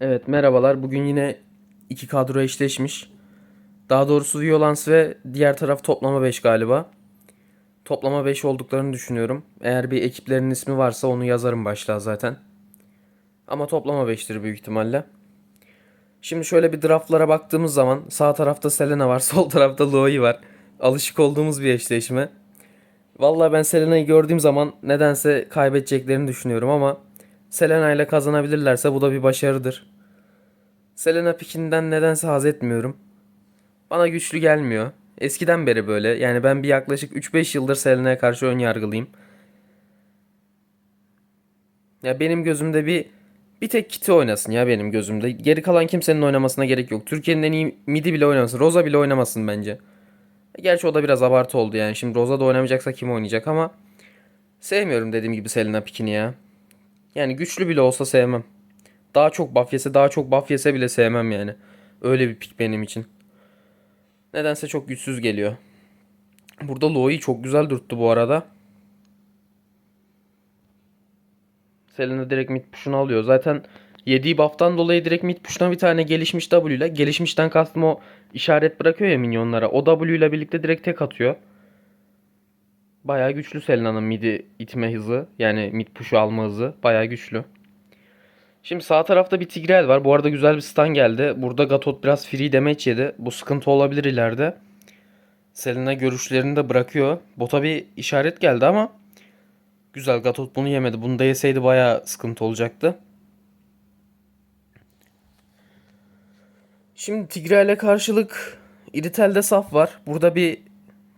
Evet merhabalar. Bugün yine iki kadro eşleşmiş. Daha doğrusu Violans ve diğer taraf toplama 5 galiba. Toplama 5 olduklarını düşünüyorum. Eğer bir ekiplerin ismi varsa onu yazarım başlığa zaten. Ama toplama 5'tir büyük ihtimalle. Şimdi şöyle bir draftlara baktığımız zaman sağ tarafta Selena var, sol tarafta Loi var. Alışık olduğumuz bir eşleşme. Vallahi ben Selena'yı gördüğüm zaman nedense kaybedeceklerini düşünüyorum ama Selena ile kazanabilirlerse bu da bir başarıdır. Selena pikinden nedense haz etmiyorum. Bana güçlü gelmiyor. Eskiden beri böyle. Yani ben bir yaklaşık 3-5 yıldır Selena'ya karşı ön yargılıyım. Ya benim gözümde bir bir tek Kitty oynasın ya benim gözümde. Geri kalan kimsenin oynamasına gerek yok. Türkiye'nin en iyi midi bile oynamasın. Rosa bile oynamasın bence. Gerçi o da biraz abartı oldu yani. Şimdi Rosa da oynamayacaksa kim oynayacak ama sevmiyorum dediğim gibi Selena pikini ya. Yani güçlü bile olsa sevmem. Daha çok buff yese, daha çok buff yese bile sevmem yani. Öyle bir pik benim için. Nedense çok güçsüz geliyor. Burada Loi'yi çok güzel dürttü bu arada. Selena direkt mid push'unu alıyor. Zaten yediği buff'tan dolayı direkt mid push'tan bir tane gelişmiş W ile. Gelişmişten kastım o işaret bırakıyor ya minyonlara. O W ile birlikte direkt tek atıyor. Bayağı güçlü Selena'nın mid'i itme hızı. Yani mid push'u alma hızı. Bayağı güçlü. Şimdi sağ tarafta bir Tigreal var. Bu arada güzel bir stun geldi. Burada Gatot biraz free damage yedi. Bu sıkıntı olabilir ileride. Selena görüşlerini de bırakıyor. Bota bir işaret geldi ama güzel Gatot bunu yemedi. Bunu da yeseydi bayağı sıkıntı olacaktı. Şimdi Tigreal'e karşılık Iritel'de saf var. Burada bir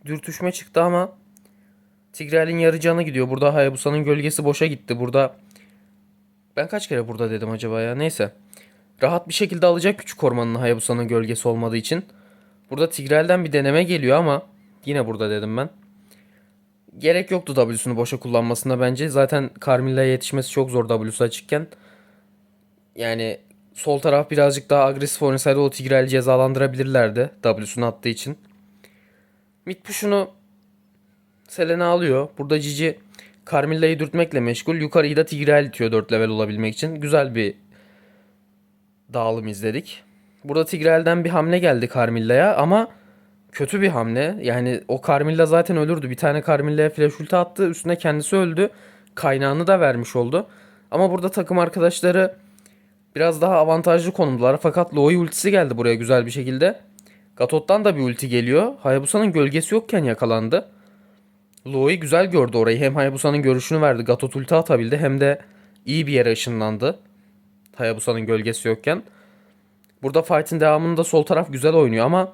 dürtüşme çıktı ama Tigreal'in yarı canı gidiyor. Burada Hayabusa'nın gölgesi boşa gitti. Burada ben kaç kere burada dedim acaba ya? Neyse. Rahat bir şekilde alacak küçük ormanın Hayabusa'nın gölgesi olmadığı için. Burada Tigrel'den bir deneme geliyor ama yine burada dedim ben. Gerek yoktu W'sunu boşa kullanmasına bence. Zaten Carmilla'ya yetişmesi çok zor W'su açıkken. Yani sol taraf birazcık daha agresif oynasaydı o Tigrel'i cezalandırabilirlerdi W'sunu attığı için. Mid Selena alıyor. Burada Cici Carmilla'yı dürtmekle meşgul. Yukarıyı da Tigreal itiyor 4 level olabilmek için. Güzel bir dağılım izledik. Burada Tigreal'den bir hamle geldi Carmilla'ya ama kötü bir hamle. Yani o Carmilla zaten ölürdü. Bir tane Carmilla'ya flash ulti attı. Üstüne kendisi öldü. Kaynağını da vermiş oldu. Ama burada takım arkadaşları biraz daha avantajlı konumdalar. Fakat Loi ultisi geldi buraya güzel bir şekilde. Gatot'tan da bir ulti geliyor. Hayabusa'nın gölgesi yokken yakalandı. Loi güzel gördü orayı. Hem Hayabusa'nın görüşünü verdi. Gatot ulti atabildi. Hem de iyi bir yere ışınlandı. Hayabusa'nın gölgesi yokken. Burada fight'in devamında sol taraf güzel oynuyor ama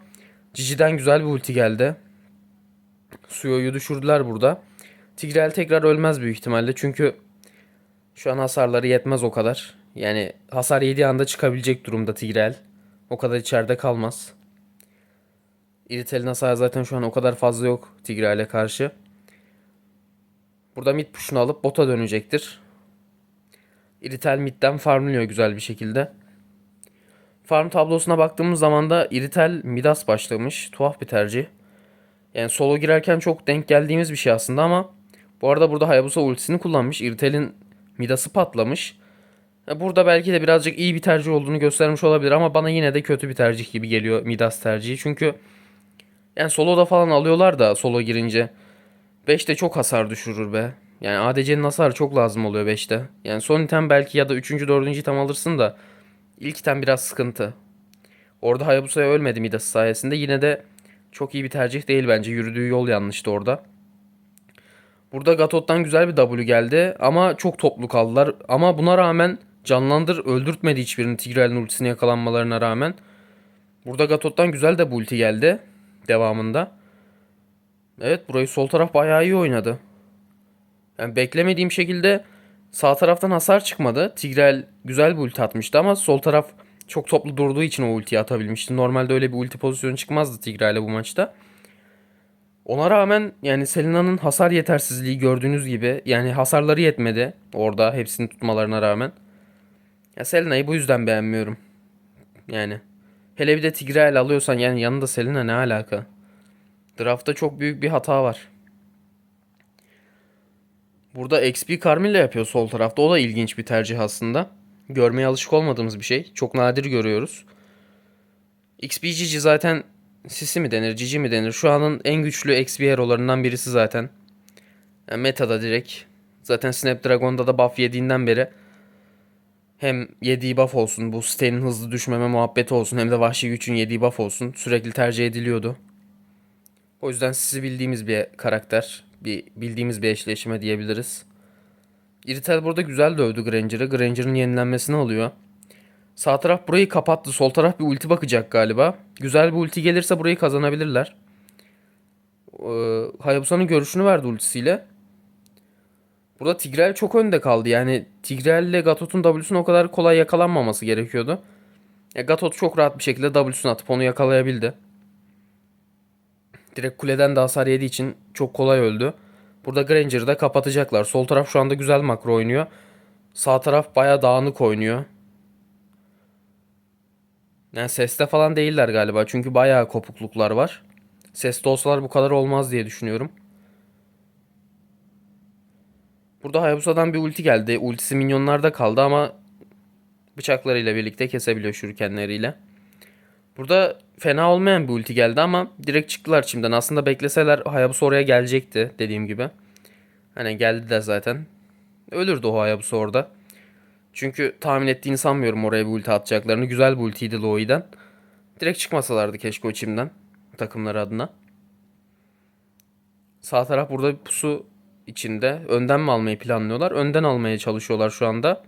Cici'den güzel bir ulti geldi. Suyo'yu düşürdüler burada. Tigreal tekrar ölmez büyük ihtimalle. Çünkü şu an hasarları yetmez o kadar. Yani hasar yediği anda çıkabilecek durumda Tigreal. O kadar içeride kalmaz. Iritel'in hasarı zaten şu an o kadar fazla yok Tigreal'e karşı. Burada mid push'unu alıp bota dönecektir. Iritel midden farmlıyor güzel bir şekilde. Farm tablosuna baktığımız zaman da Iritel Midas başlamış. Tuhaf bir tercih. Yani solo girerken çok denk geldiğimiz bir şey aslında ama bu arada burada Hayabusa ultisini kullanmış. Iritel'in Midas'ı patlamış. Burada belki de birazcık iyi bir tercih olduğunu göstermiş olabilir ama bana yine de kötü bir tercih gibi geliyor Midas tercihi. Çünkü yani soloda falan alıyorlar da solo girince. 5'te çok hasar düşürür be. Yani ADC'nin hasarı çok lazım oluyor 5'te. Yani son item belki ya da 3. 4. item alırsın da ilk item biraz sıkıntı. Orada Hayabusa'ya ölmedi Midas sayesinde. Yine de çok iyi bir tercih değil bence. Yürüdüğü yol yanlıştı orada. Burada Gatot'tan güzel bir W geldi ama çok toplu kaldılar. Ama buna rağmen canlandır öldürtmedi hiçbirini Tigreal'in ultisine yakalanmalarına rağmen. Burada Gatot'tan güzel de bu ulti geldi devamında. Evet burayı sol taraf bayağı iyi oynadı. Yani beklemediğim şekilde sağ taraftan hasar çıkmadı. Tigreal güzel bir ulti atmıştı ama sol taraf çok toplu durduğu için o ultiyi atabilmişti. Normalde öyle bir ulti pozisyonu çıkmazdı Tigreal'e bu maçta. Ona rağmen yani Selena'nın hasar yetersizliği gördüğünüz gibi yani hasarları yetmedi orada hepsini tutmalarına rağmen. Ya Selena'yı bu yüzden beğenmiyorum. Yani hele bir de Tigreal alıyorsan yani yanında Selena ne alaka? Draft'ta çok büyük bir hata var. Burada XP Carmilla yapıyor sol tarafta. O da ilginç bir tercih aslında. Görmeye alışık olmadığımız bir şey. Çok nadir görüyoruz. XPGG zaten Sisi mi denir, Cici mi denir? Şu anın en güçlü XP hero'larından birisi zaten. Yani metada direkt. Zaten Snapdragon'da da buff yediğinden beri hem yediği buff olsun, bu Sten'in hızlı düşmeme muhabbeti olsun hem de Vahşi Güç'ün yediği buff olsun sürekli tercih ediliyordu. O yüzden sizi bildiğimiz bir karakter, bir bildiğimiz bir eşleşme diyebiliriz. Irrital burada güzel dövdü Granger'ı. Granger'ın yenilenmesini alıyor. Sağ taraf burayı kapattı. Sol taraf bir ulti bakacak galiba. Güzel bir ulti gelirse burayı kazanabilirler. Ee, Hayabusa'nın görüşünü verdi ultisiyle. Burada Tigreal çok önde kaldı. Yani Tigreal ile Gatot'un W'sunu o kadar kolay yakalanmaması gerekiyordu. Ya Gatot çok rahat bir şekilde W'sunu atıp onu yakalayabildi. Direkt kuleden de hasar yediği için çok kolay öldü. Burada Granger'ı da kapatacaklar. Sol taraf şu anda güzel makro oynuyor. Sağ taraf baya dağınık oynuyor. Yani seste falan değiller galiba. Çünkü bayağı kopukluklar var. Seste olsalar bu kadar olmaz diye düşünüyorum. Burada Hayabusa'dan bir ulti geldi. Ultisi minyonlarda kaldı ama bıçaklarıyla birlikte kesebiliyor şurikenleriyle. Burada fena olmayan bir ulti geldi ama direkt çıktılar çimden. Aslında bekleseler Hayabusa oraya gelecekti dediğim gibi. Hani geldi de zaten. Ölürdü o Hayabusa orada. Çünkü tahmin ettiğini sanmıyorum oraya bir ulti atacaklarını. Güzel bir ultiydi Loi'den. Direkt çıkmasalardı keşke o çimden. Takımları adına. Sağ taraf burada bir pusu içinde. Önden mi almayı planlıyorlar? Önden almaya çalışıyorlar şu anda.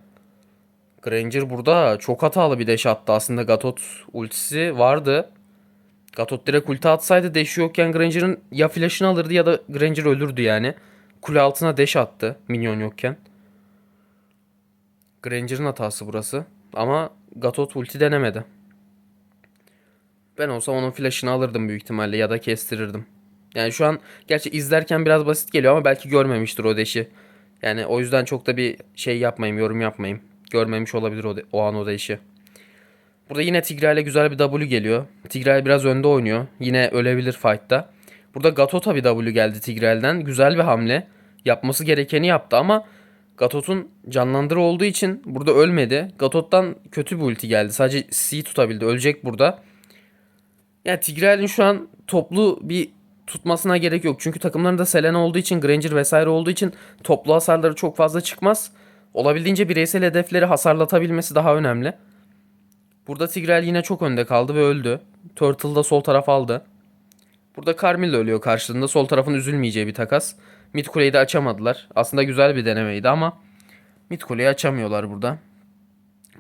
Granger burada çok hatalı bir deş attı. Aslında Gatot ultisi vardı. Gatot direkt ulti atsaydı deşi yokken Granger'ın ya flash'ını alırdı ya da Granger ölürdü yani. Kule altına deş attı minyon yokken. Granger'ın hatası burası. Ama Gatot ulti denemedi. Ben olsam onun flash'ını alırdım büyük ihtimalle ya da kestirirdim. Yani şu an gerçi izlerken biraz basit geliyor ama belki görmemiştir o deşi. Yani o yüzden çok da bir şey yapmayayım, yorum yapmayayım. Görmemiş olabilir o, o an o deşi. Burada yine Tigreal'e güzel bir W geliyor. Tigreal biraz önde oynuyor. Yine ölebilir fight'ta. Burada Gatot'a bir W geldi Tigreal'den. Güzel bir hamle. Yapması gerekeni yaptı ama Gatot'un canlandırı olduğu için burada ölmedi. Gatot'tan kötü bir ulti geldi. Sadece C tutabildi. Ölecek burada. Yani Tigreal'in şu an toplu bir tutmasına gerek yok. Çünkü takımlarında Selena olduğu için, Granger vesaire olduğu için toplu hasarları çok fazla çıkmaz. Olabildiğince bireysel hedefleri hasarlatabilmesi daha önemli. Burada Tigreal yine çok önde kaldı ve öldü. Turtle da sol taraf aldı. Burada Carmil ölüyor karşılığında. Sol tarafın üzülmeyeceği bir takas. Mid kuleyi de açamadılar. Aslında güzel bir denemeydi ama mid kuleyi açamıyorlar burada.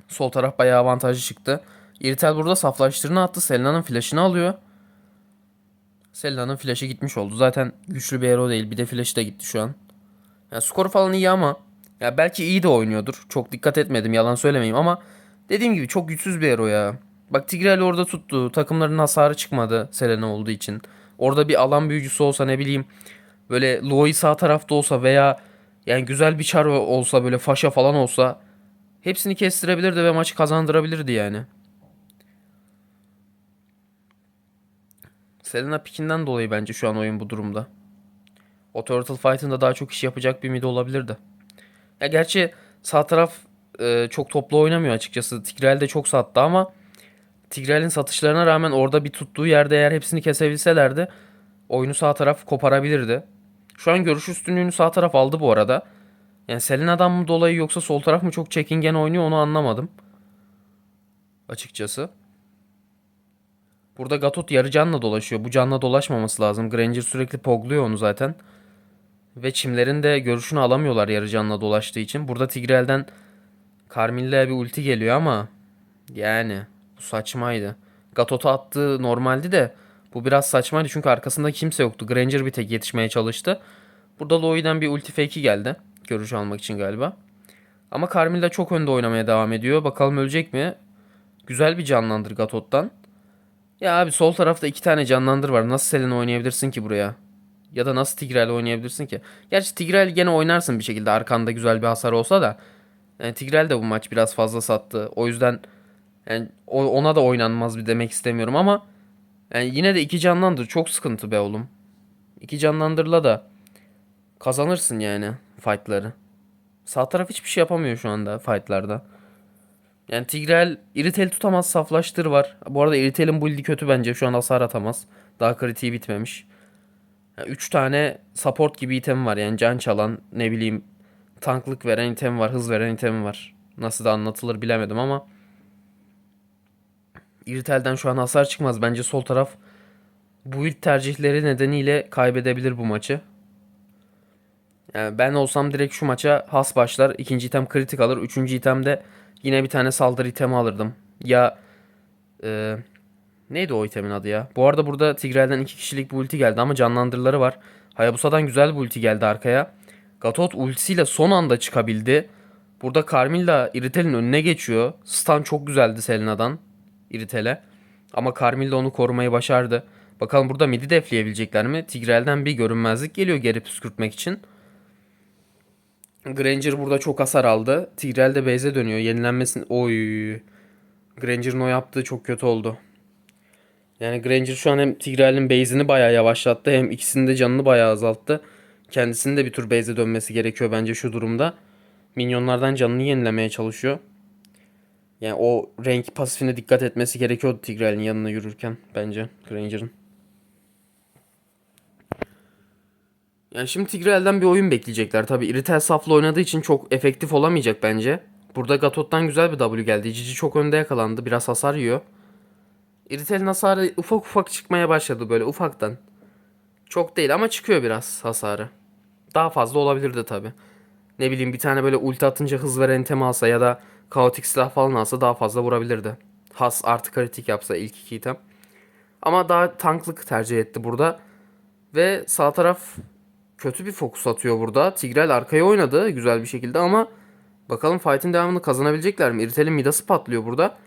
Sol taraf bayağı avantajlı çıktı. Irrital burada saflaştırını attı. Selena'nın flash'ını alıyor. Selena'nın flash'ı gitmiş oldu. Zaten güçlü bir hero değil. Bir de flash'ı da gitti şu an. Yani skoru falan iyi ama ya belki iyi de oynuyordur. Çok dikkat etmedim yalan söylemeyeyim ama dediğim gibi çok güçsüz bir hero ya. Bak Tigreal orada tuttu. Takımların hasarı çıkmadı Selena olduğu için. Orada bir alan büyücüsü olsa ne bileyim böyle Loi sağ tarafta olsa veya yani güzel bir çar olsa böyle faşa falan olsa hepsini kestirebilirdi ve maçı kazandırabilirdi yani. Selena pikinden dolayı bence şu an oyun bu durumda. O Turtle Fight'ında daha çok iş yapacak bir mid olabilirdi. Ya gerçi sağ taraf e, çok toplu oynamıyor açıkçası. Tigreal de çok sattı ama Tigreal'in satışlarına rağmen orada bir tuttuğu yerde eğer hepsini kesebilselerdi oyunu sağ taraf koparabilirdi. Şu an görüş üstünlüğünü sağ taraf aldı bu arada. Yani Selena'dan mı dolayı yoksa sol taraf mı çok çekingen oynuyor onu anlamadım. Açıkçası. Burada Gatot yarı canla dolaşıyor. Bu canla dolaşmaması lazım. Granger sürekli pogluyor onu zaten. Ve çimlerin de görüşünü alamıyorlar yarı canla dolaştığı için. Burada Tigreal'den Carmille'ye bir ulti geliyor ama yani bu saçmaydı. Gatot'a attığı normaldi de bu biraz saçmaydı çünkü arkasında kimse yoktu. Granger bir tek yetişmeye çalıştı. Burada Loi'den bir ulti fake'i geldi. Görüş almak için galiba. Ama Carmille de çok önde oynamaya devam ediyor. Bakalım ölecek mi? Güzel bir canlandır Gatot'tan. Ya abi sol tarafta iki tane canlandır var. Nasıl Selena oynayabilirsin ki buraya? Ya da nasıl Tigreal oynayabilirsin ki? Gerçi Tigreal gene oynarsın bir şekilde arkanda güzel bir hasar olsa da. Yani Tigreal de bu maç biraz fazla sattı. O yüzden yani ona da oynanmaz bir demek istemiyorum ama yani yine de iki canlandır çok sıkıntı be oğlum. İki canlandırla da kazanırsın yani fightları. Sağ taraf hiçbir şey yapamıyor şu anda fightlarda. Yani Tigrel Iritel tutamaz saflaştır var. Bu arada Iritel'in build'i kötü bence. Şu an hasar atamaz. Daha kritiği bitmemiş. 3 tane support gibi item var. Yani can çalan ne bileyim tanklık veren item var. Hız veren item var. Nasıl da anlatılır bilemedim ama Iritel'den şu an hasar çıkmaz. Bence sol taraf build tercihleri nedeniyle kaybedebilir bu maçı. Yani ben olsam direkt şu maça has başlar. ikinci item kritik alır. Üçüncü itemde yine bir tane saldırı itemi alırdım. Ya e, neydi o itemin adı ya? Bu arada burada Tigrel'den iki kişilik bir ulti geldi ama canlandırıları var. Hayabusa'dan güzel bir ulti geldi arkaya. Gatot ultisiyle son anda çıkabildi. Burada Carmilla Iritel'in önüne geçiyor. Stun çok güzeldi Selena'dan Iritel'e. Ama Carmilla onu korumayı başardı. Bakalım burada midi defleyebilecekler mi? Tigrel'den bir görünmezlik geliyor geri püskürtmek için. Granger burada çok hasar aldı. Tigrel de base'e dönüyor. Yenilenmesin. Oy. Granger'ın o yaptığı çok kötü oldu. Yani Granger şu an hem Tigrel'in base'ini bayağı yavaşlattı hem ikisinin de canını bayağı azalttı. Kendisinin de bir tur base'e dönmesi gerekiyor bence şu durumda. Minyonlardan canını yenilemeye çalışıyor. Yani o renk pasifine dikkat etmesi gerekiyordu Tigrel'in yanına yürürken bence Granger'ın. Yani şimdi Tigrel'den bir oyun bekleyecekler. Tabi Iritel safla oynadığı için çok efektif olamayacak bence. Burada Gatot'tan güzel bir W geldi. Cici çok önde yakalandı. Biraz hasar yiyor. Iritel'in hasarı ufak ufak çıkmaya başladı böyle ufaktan. Çok değil ama çıkıyor biraz hasarı. Daha fazla olabilirdi tabi. Ne bileyim bir tane böyle ulti atınca hız veren item alsa ya da kaotik silah falan alsa daha fazla vurabilirdi. Has artı kritik yapsa ilk iki item. Ama daha tanklık tercih etti burada. Ve sağ taraf kötü bir fokus atıyor burada. Tigrel arkaya oynadı güzel bir şekilde ama bakalım fight'in devamını kazanabilecekler mi? Iritel'in midası patlıyor burada.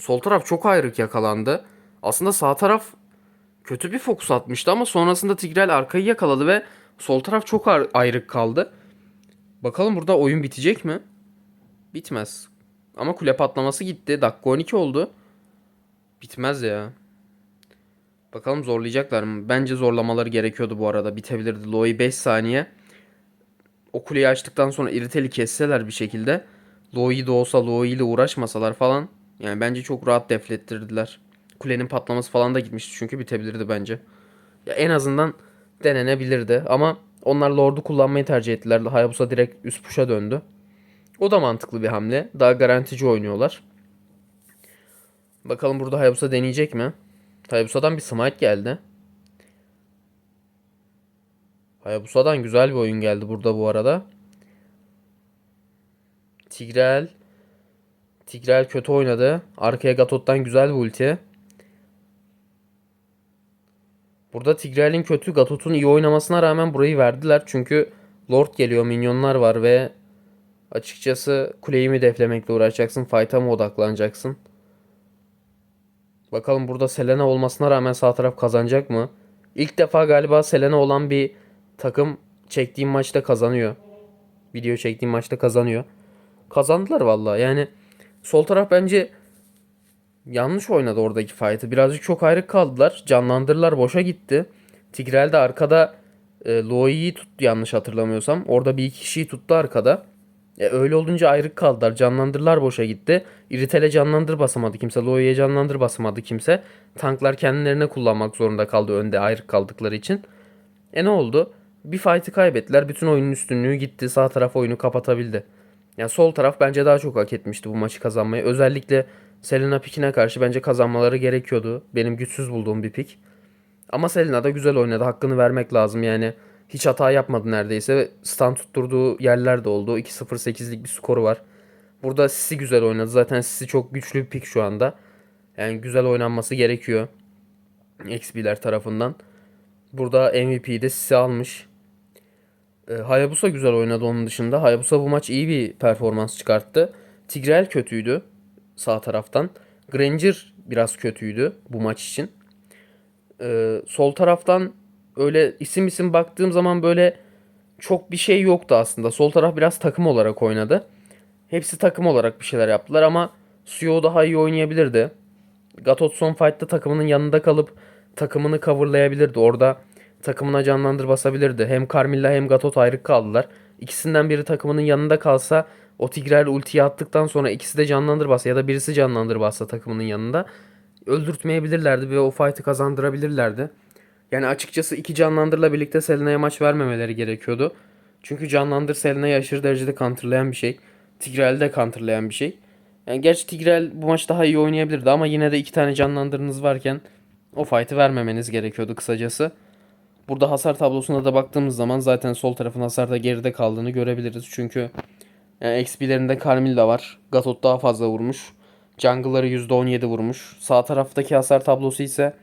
Sol taraf çok ayrık yakalandı. Aslında sağ taraf kötü bir fokus atmıştı ama sonrasında Tigrel arkayı yakaladı ve sol taraf çok ayrık kaldı. Bakalım burada oyun bitecek mi? Bitmez. Ama kule patlaması gitti. Dakika 12 oldu. Bitmez ya. Bakalım zorlayacaklar mı? Bence zorlamaları gerekiyordu bu arada. Bitebilirdi. Loe'yi 5 saniye. O kuleyi açtıktan sonra iriteli kesseler bir şekilde. Loe'yi de olsa Loe ile uğraşmasalar falan. Yani bence çok rahat deflettirdiler. Kulenin patlaması falan da gitmişti çünkü bitebilirdi bence. Ya en azından denenebilirdi ama onlar Lord'u kullanmayı tercih ettiler. Hayabusa direkt üst puşa döndü. O da mantıklı bir hamle. Daha garantici oynuyorlar. Bakalım burada Hayabusa deneyecek mi? Hayabusa'dan bir smite geldi. Hayabusa'dan güzel bir oyun geldi burada bu arada. Tigrel. Tigrel kötü oynadı. Arkaya Gatot'tan güzel bir ulti. Burada Tigrel'in kötü Gatot'un iyi oynamasına rağmen burayı verdiler. Çünkü Lord geliyor, minyonlar var ve açıkçası kuleyi mi deflemekle uğraşacaksın, fight'a mı odaklanacaksın? Bakalım burada Selena olmasına rağmen sağ taraf kazanacak mı? İlk defa galiba Selena olan bir takım çektiğim maçta kazanıyor. Video çektiğim maçta kazanıyor. Kazandılar vallahi. Yani sol taraf bence yanlış oynadı oradaki fight'ı. Birazcık çok ayrık kaldılar. Canlandırırlar boşa gitti. Tigrel de arkada e, Loi'yi tuttu yanlış hatırlamıyorsam. Orada bir iki kişiyi tuttu arkada. E, öyle olunca ayrık kaldılar. Canlandırlar boşa gitti. Iritel'e canlandır basamadı kimse. Loi'ye canlandır basamadı kimse. Tanklar kendilerine kullanmak zorunda kaldı önde ayrık kaldıkları için. E ne oldu? Bir fight'ı kaybettiler. Bütün oyunun üstünlüğü gitti. Sağ taraf oyunu kapatabildi. Yani sol taraf bence daha çok hak etmişti bu maçı kazanmayı. Özellikle Selena pikine karşı bence kazanmaları gerekiyordu. Benim güçsüz bulduğum bir pik. Ama Selena da güzel oynadı. Hakkını vermek lazım yani. Hiç hata yapmadı neredeyse. Stand tutturduğu yerler de oldu. 2-0-8'lik bir skoru var. Burada Sisi güzel oynadı. Zaten Sisi çok güçlü bir pik şu anda. Yani güzel oynanması gerekiyor. XP'ler tarafından. Burada MVP'yi de Sisi almış. E, Hayabusa güzel oynadı onun dışında. Hayabusa bu maç iyi bir performans çıkarttı. Tigrel kötüydü sağ taraftan. Granger biraz kötüydü bu maç için. Ee, sol taraftan öyle isim isim baktığım zaman böyle çok bir şey yoktu aslında. Sol taraf biraz takım olarak oynadı. Hepsi takım olarak bir şeyler yaptılar ama Suyo daha iyi oynayabilirdi. Gatot son fight'ta takımının yanında kalıp takımını coverlayabilirdi. Orada takımına canlandır basabilirdi. Hem Carmilla hem Gatot ayrı kaldılar. İkisinden biri takımının yanında kalsa O Tigreal ultiyi attıktan sonra ikisi de canlandır bassa ya da birisi canlandır bassa takımının yanında öldürtmeyebilirlerdi ve o fight'ı kazandırabilirlerdi. Yani açıkçası iki canlandırla birlikte Selena'ya maç vermemeleri gerekiyordu. Çünkü canlandır Selena'yı aşırı derecede counterlayan bir şey. Tigreal de counterlayan bir şey. Yani gerçi Tigreal bu maç daha iyi oynayabilirdi ama yine de iki tane canlandırınız varken o fight'ı vermemeniz gerekiyordu kısacası. Burada hasar tablosuna da baktığımız zaman zaten sol tarafın hasarda geride kaldığını görebiliriz. Çünkü yani XP'lerinde Carmilla var. Gatot daha fazla vurmuş. Jungle'ları %17 vurmuş. Sağ taraftaki hasar tablosu ise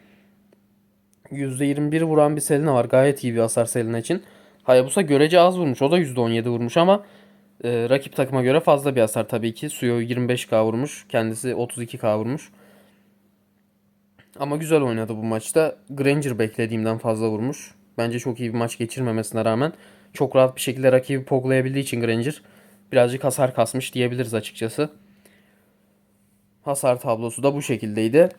%21 vuran bir Selena var. Gayet iyi bir hasar Selena için. Hayabusa görece az vurmuş. O da %17 vurmuş ama e, rakip takıma göre fazla bir hasar tabii ki. Suyo 25k vurmuş. Kendisi 32k vurmuş. Ama güzel oynadı bu maçta. Granger beklediğimden fazla vurmuş. Bence çok iyi bir maç geçirmemesine rağmen çok rahat bir şekilde rakibi poglayabildiği için Granger birazcık hasar kasmış diyebiliriz açıkçası. Hasar tablosu da bu şekildeydi.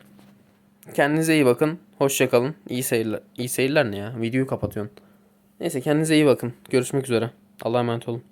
Kendinize iyi bakın. Hoşça kalın. İyi seyirler. İyi seyirler ne ya? Videoyu kapatıyorsun. Neyse kendinize iyi bakın. Görüşmek üzere. Allah'a emanet olun.